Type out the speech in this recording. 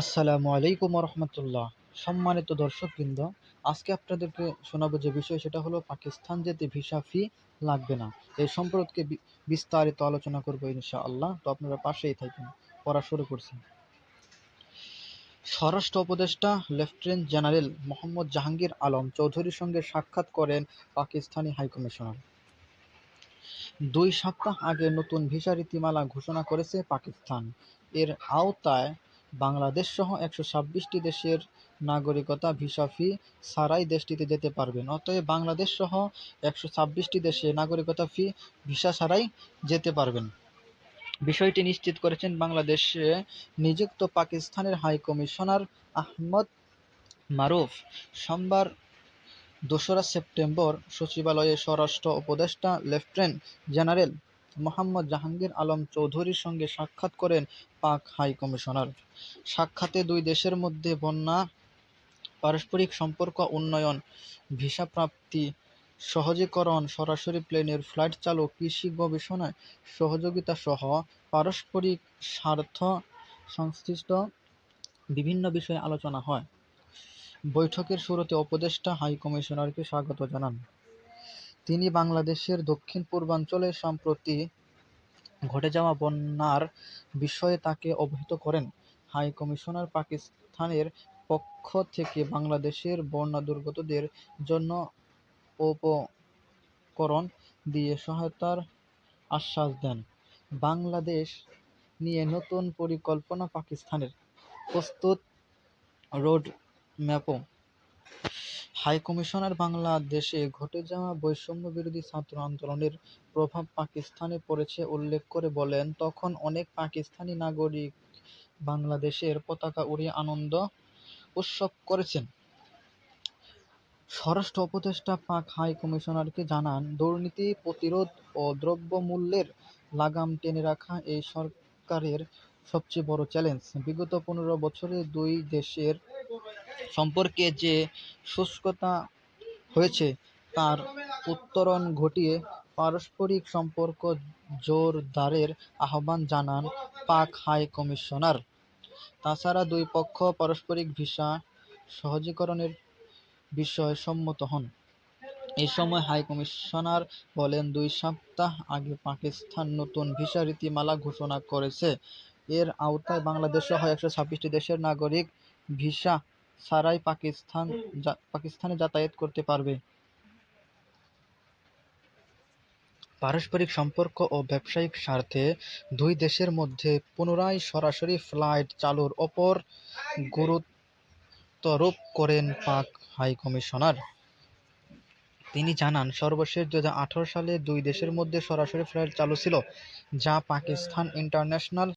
আসসালামু আলাইকুম রহমতুল্লাহ সম্মানিত দর্শকবৃন্দ, আজকে আপনাদেরকে শোনাবো যে বিষয়, সেটা হলো পাকিস্তান যেতে ভিসা ফি লাগবে না। এই সম্পর্কে বিস্তারিত আলোচনা করব ইনশাআল্লাহ। তো আপনারা পাশেই থাকবেন, পড়া শুরু করছি। স্বরাষ্ট্র উপদেষ্টা লেফটেন্যান্ট জেনারেল মোহাম্মদ জাহাঙ্গীর আলম চৌধুরীর সঙ্গে সাক্ষাৎ করেন পাকিস্তানি হাইকমিশনার দুই সপ্তাহ আগে নতুন ভিসা রীতিমালা ঘোষণা করেছে পাকিস্তান। এর আওতায় বাংলাদেশ সহ একশো ছাব্বিশটি দেশের নাগরিকতা ভিসা ফি ছাড়াই দেশটিতে যেতে পারবেন। অতএব বাংলাদেশ সহ একশো ছাব্বিশটি দেশে নাগরিকতা ফি, ভিসা ছাড়াই যেতে পারবেন। বিষয়টি নিশ্চিত করেছেন বাংলাদেশে নিযুক্ত পাকিস্তানের হাই কমিশনার আহমদ মারুফ। সোমবার দোসরা সেপ্টেম্বর সচিবালয়ে স্বরাষ্ট্র উপদেষ্টা লেফটেন্যান্ট জেনারেল মোহাম্মদ জাহাঙ্গীর আলম চৌধুরীর সঙ্গে সাক্ষাৎ করেন পাক হাই কমিশনার। সাক্ষাতে দুই দেশের মধ্যে বন্যা, পারস্পরিক সম্পর্ক উন্নয়ন, ভিসা প্রাপ্তি, সহজীকরণ, সরাসরি প্লেনের ফ্লাইট চালু কৃষি গবেষণায় সহযোগিতা সহ পারস্পরিক স্বার্থ সংশ্লিষ্ট বিভিন্ন বিষয়ে আলোচনা হয়। বৈঠকের শুরুতে উপদেষ্টা হাই কমিশনারকে স্বাগত জানান। তিনি বাংলাদেশের দক্ষিণ পূর্বাঞ্চলে সম্প্রতি ঘটে যাওয়া বন্যার বিষয়ে তাকে অবহিত করেন। হাই কমিশনার পাকিস্তানের পক্ষ থেকে বাংলাদেশের বন্যা দুর্গতদের জন্য উপকরণ দিয়ে সহায়তার আশ্বাস দেন। বাংলাদেশ নিয়ে নতুন পরিকল্পনা পাকিস্তানের প্রস্তুত রোড ম্যাপও হাই কমিশনার বাংলাদেশে ঘটে যাওয়া বৈষম্য বিরোধী ছাত্র আন্দোলনের প্রভাব পাকিস্তানে পড়েছে উল্লেখ করে বলেন, তখন অনেক পাকিস্তানি নাগরিক বাংলাদেশের পতাকা উড়িয়ে আনন্দ উৎসব করেছেন। স্বরাষ্ট্র উপদেষ্টা পাক হাই কমিশনারকে জানান, দুর্নীতি, প্রতিরোধ ও দ্রব্যমূল্যের লাগাম টেনে রাখা এই সরকারের সবচেয়ে বড় চ্যালেঞ্জ। বিগত পনেরো বছরে দুই দেশের সম্পর্কে যে শুষ্কতা হয়েছে, তার উত্তরণ ঘটিয়ে পারস্পরিক সম্পর্ক জোরদারের আহ্বান জানান পাক হাই কমিশনার। তাছাড়া দুই পক্ষ পারস্পরিক ভিসা সহজীকরণের বিষয়ে সম্মত হন। এ সময় হাই কমিশনার বলেন, দুই সপ্তাহ আগে পাকিস্তান নতুন ভিসা রীতিমালা ঘোষণা করেছে। এর আওতায় বাংলাদেশ সহ একশো ছাব্বিশটি দেশের নাগরিক ভিসা ছাড়াই পাকিস্তান পাকিস্তানে যাতায়াত করতে পারবে। পারস্পরিক সম্পর্ক ও ব্যবসায়িক স্বার্থে দুই দেশের মধ্যে পুনরায় সরাসরি ফ্লাইট চালুর ওপর গুরুত্বারোপ করেন পাক হাই কমিশনার। তিনি জানান, সর্বশেষ দুহাজার আঠারো সালে দুই দেশের মধ্যে সরাসরি ফ্লাইট চালু ছিল, যা পাকিস্তান ইন্টারন্যাশনাল